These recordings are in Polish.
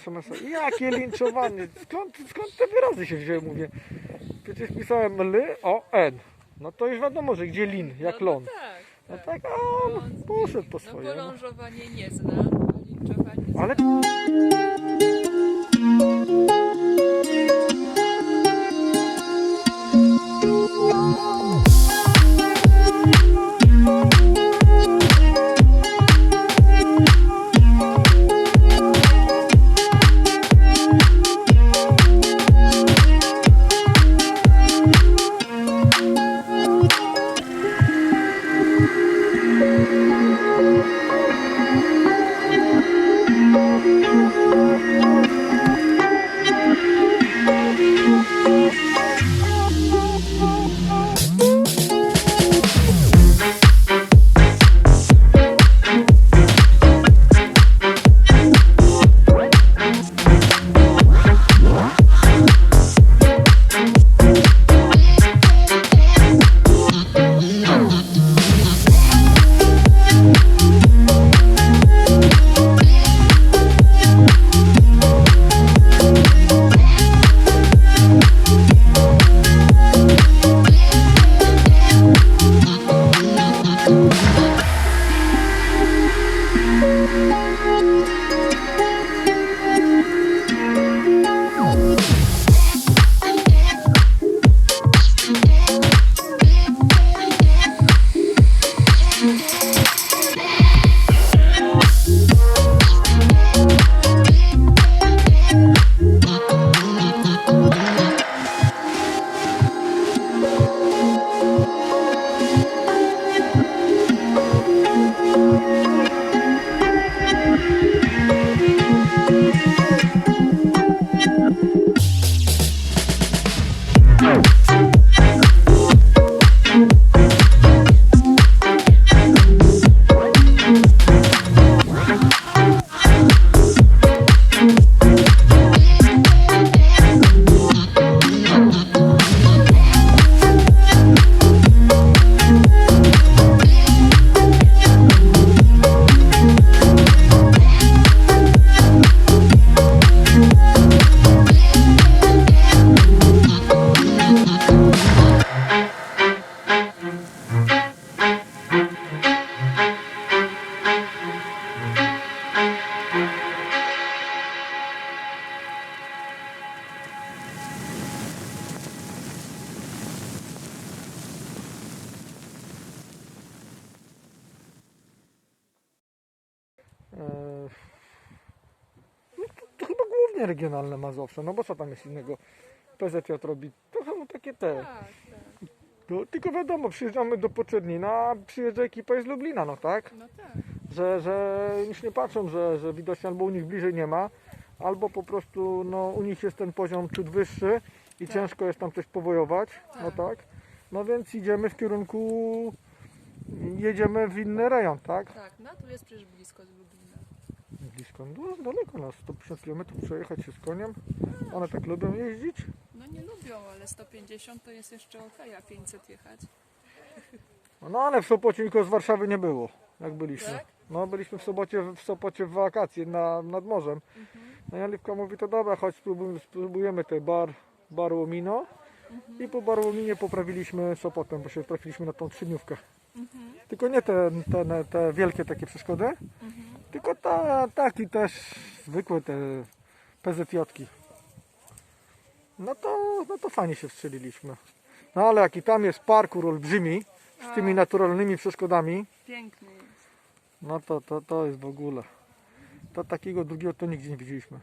SMS. Jakie linczowanie? Skąd, skąd te wyrazy się wzięły? Mówię, przecież pisałem L, O, N. No to już wiadomo, że gdzie lin, jak no, lon. No tak, No tak. tak, a on poszedł po No swoje. No. nie zna, a linczowanie zna. Ale głównie regionalne Mazowsze, no bo co tam jest innego? PZJ robi trochę no takie te. Tak, tak. No, tylko wiadomo, przyjeżdżamy do Poczernina, a przyjeżdża ekipa z Lublina, no tak? No tak. że, że już nie patrzą, że, że widocznie albo u nich bliżej nie ma, albo po prostu no, u nich jest ten poziom ciut wyższy i Tak. ciężko jest tam coś powojować, no Tak. tak. No więc idziemy w kierunku, jedziemy w inny rejon, tak? Tak, no tu jest przecież blisko z Lublina. Blisko, no, daleko nas, 150 km przejechać się z koniem, one tak lubią jeździć. No nie lubią, ale 150 to jest jeszcze ok, a 500 jechać. No ale w Sopocie nikogo z Warszawy nie było, jak byliśmy. Tak? No byliśmy w Sopocie, w Sopocie w wakacje na, nad morzem. No i Oliwka mówi, to dobra, chodź spróbujemy, spróbujemy ten bar, bar Łomino. I po bar Łominie poprawiliśmy Sopotem, bo się trafiliśmy na tą trzydniówkę. Tylko nie te, te, te wielkie takie przeszkody, tylko ta, taki też zwykłe te PZJ-ki. No to, no to fajnie się wstrzeliliśmy. No ale jaki tam jest parkour olbrzymi, z tymi naturalnymi przeszkodami, Piękny jest. no to, to, to jest w ogóle. To takiego drugiego to nigdzie nie widzieliśmy.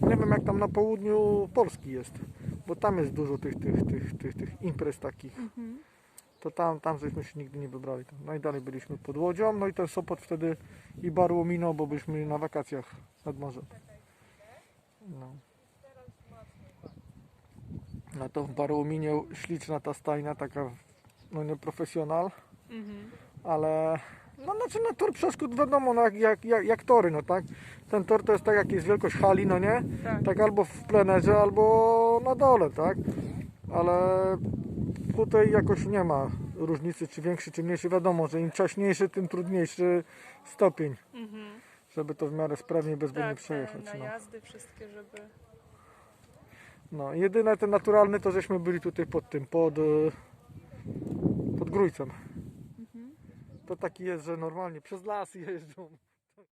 Nie wiem jak tam na południu Polski jest, bo tam jest dużo tych, tych, tych, tych, tych imprez takich. To tam, tam żeśmy się nigdy nie wybrali. Tam najdalej byliśmy pod Łodzią, no i ten Sopot wtedy i Barło minął, bo byliśmy na wakacjach nad morzem. No. No to w Barłominie śliczna ta stajnia, taka no nie profesjonal, Mhm. ale no znaczy no tor przeszkód wiadomo no, jak, jak, jak, tory, no tak. Ten tor to jest tak jak jest wielkość hali, no nie? Tak. Tak albo w plenerze, albo na dole, tak? Ale tutaj jakoś nie ma różnicy, czy większy, czy mniejszy. Wiadomo, że im wcześniejszy, tym trudniejszy stopień, Mhm. żeby to w miarę sprawnie i bezbłędnie Tak, przejechać. No. najazdy wszystkie, żeby... no, jedyne ten naturalny to żeśmy byli tutaj pod tym, pod, e, pod Grójcem. To taki jest, że normalnie przez las jeżdżą.